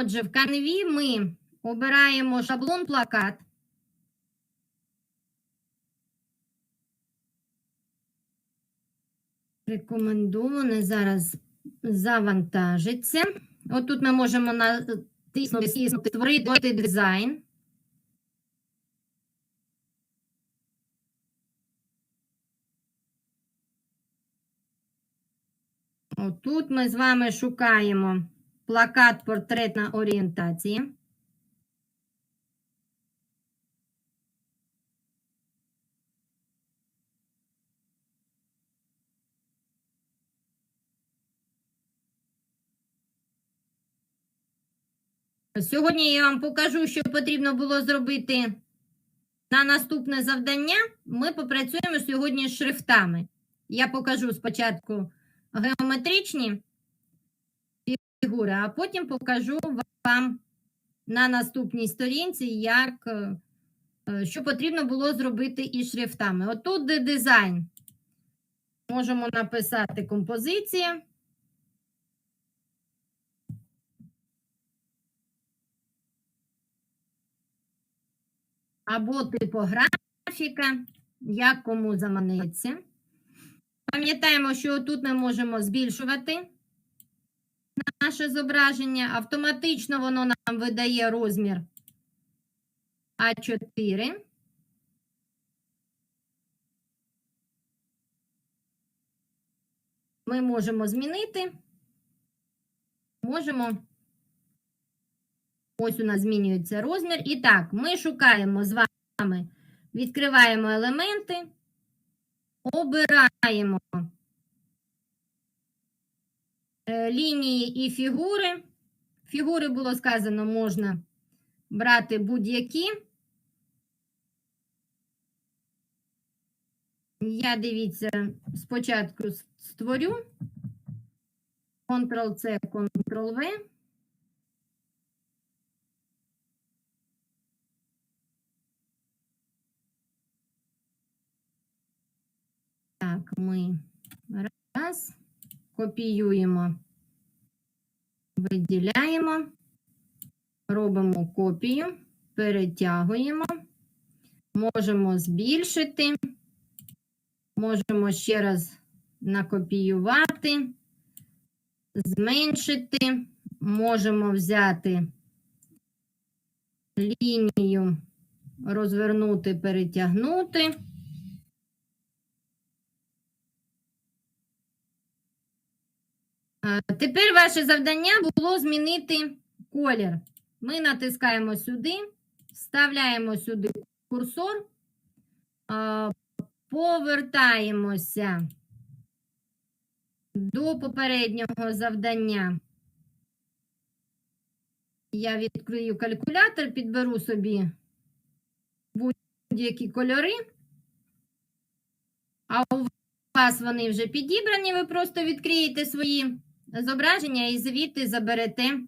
Отже, в канві ми обираємо шаблон плакат. Рекомендовано зараз завантажиться. Отут ми можемо натиснути створити дизайн. Отут ми з вами шукаємо плакат портретна орієнтація. Сьогодні я вам покажу, що потрібно було зробити на наступне завдання. Ми попрацюємо сьогодні з шрифтами. Я покажу спочатку геометричні фігури, а потім покажу вам на наступній сторінці, як, е, е, що потрібно було зробити із шрифтами. Отут де дизайн. Можемо написати композиція. Або типографіка, як кому заманеться. Пам'ятаємо, що тут ми можемо збільшувати наше зображення. Автоматично воно нам видає розмір А4. Ми можемо змінити. Можемо. Ось у нас змінюється розмір. І так, ми шукаємо з вами, відкриваємо елементи, обираємо лінії і фігури. Фігури було сказано, можна брати будь-які. Я дивіться, спочатку створю Ctrl-C, Ctrl-V. Так, ми раз, копіюємо, виділяємо, робимо копію, перетягуємо, можемо збільшити, можемо ще раз накопіювати, зменшити, можемо взяти лінію, розвернути, перетягнути. Тепер ваше завдання було змінити колір. Ми натискаємо сюди, вставляємо сюди курсор, повертаємося до попереднього завдання. Я відкрию калькулятор, підберу собі будь-які кольори. А у вас вони вже підібрані, ви просто відкриєте свої зображення і звідти заберете.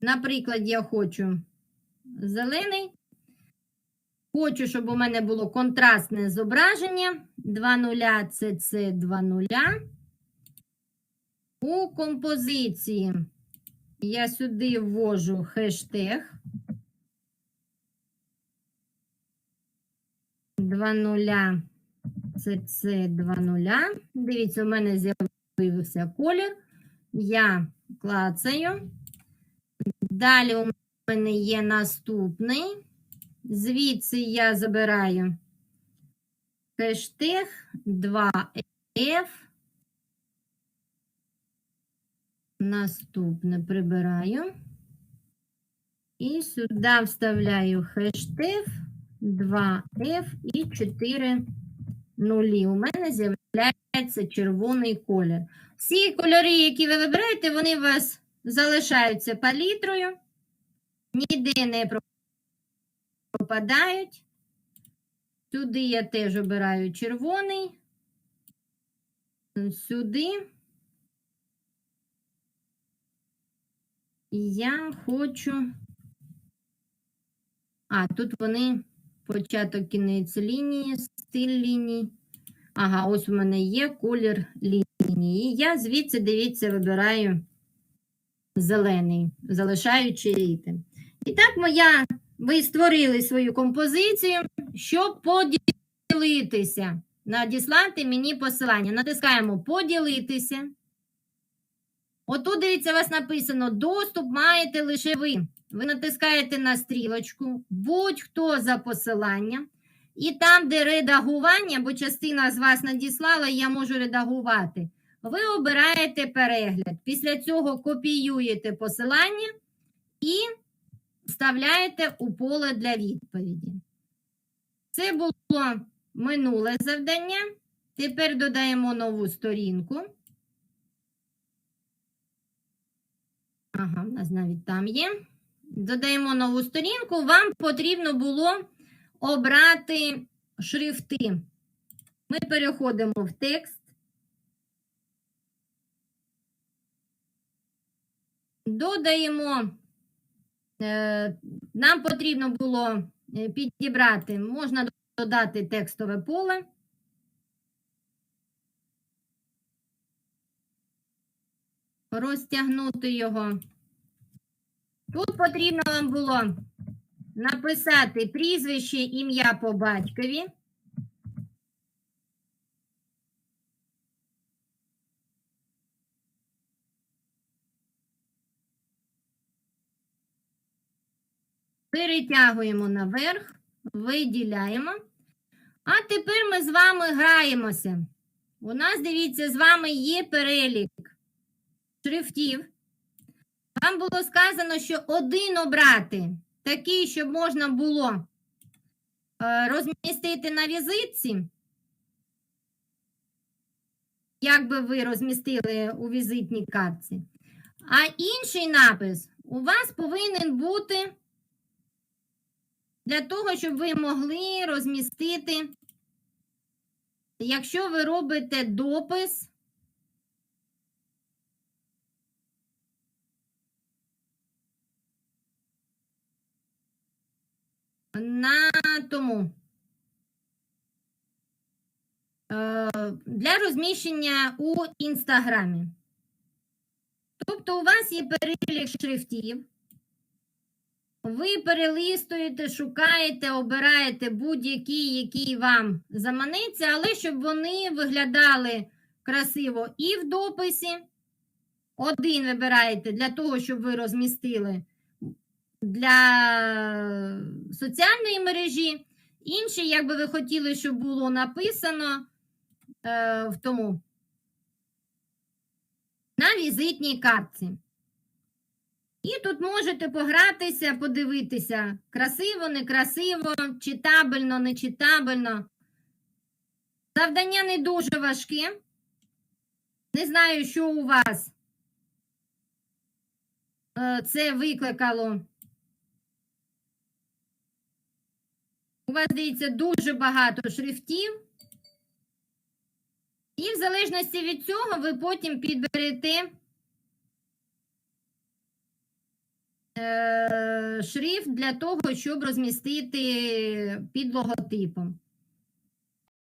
Наприклад, я хочу зелений. Хочу, щоб у мене було контрастне зображення. 2 нуля це це 2 нуля. У композиції я сюди ввожу хештег. 2 нуля це це 2 нуля. Дивіться, у мене з'явився колір. Я клацаю. Далі у мене є наступний. Звідси я забираю хештег 2F. Наступне прибираю. І сюди вставляю хештег 2F і 4 нулі. У мене з'являється червоний колір. Всі кольори, які ви вибираєте, вони у вас залишаються палітрою, ніде не пропадають. Сюди я теж обираю червоний, сюди. І я хочу. А, тут вони початок кінець лінії, стиль ліній. Ага, ось у мене є колір лінії. Я звідси, дивіться, вибираю зелений, залишаючи ріти. І так моя, ви створили свою композицію, щоб поділитися. Надіслати мені посилання. Натискаємо поділитися. Отут, дивіться, у вас написано: доступ маєте лише ви. Ви натискаєте на стрілочку, будь-хто за посиланням. І там, де редагування, бо частина з вас надіслала, я можу редагувати. Ви обираєте перегляд. Після цього копіюєте посилання і вставляєте у поле для відповіді. Це було минуле завдання. Тепер додаємо нову сторінку. Ага, у нас навіть там є. Додаємо нову сторінку. Вам потрібно було обрати шрифти. Ми переходимо в текст. Додаємо, е, нам потрібно було е, підібрати, можна додати текстове поле. Розтягнути його. Тут потрібно вам було написати прізвище, ім'я по батькові. Перетягуємо наверх, виділяємо. А тепер ми з вами граємося. У нас, дивіться, з вами є перелік шрифтів. Вам було сказано, що один обрати, такий, щоб можна було е, розмістити на візитці. Як би ви розмістили у візитній картці. А інший напис у вас повинен бути для того, щоб ви могли розмістити, якщо ви робите допис. На тому е, для розміщення у інстаграмі. Тобто у вас є перелік шрифтів. Ви перелистуєте, шукаєте, обираєте будь-які, які вам заманеться, але щоб вони виглядали красиво і в дописі. Один вибираєте для того, щоб ви розмістили для соціальної мережі. Інший, як би ви хотіли, щоб було написано е, в тому на візитній картці. І тут можете погратися, подивитися, красиво, некрасиво, читабельно, нечитабельно. Завдання не дуже важке. Не знаю, що у вас е, це викликало. У вас, дивіться, дуже багато шрифтів. І в залежності від цього ви потім підберете е, шрифт для того, щоб розмістити під логотипом.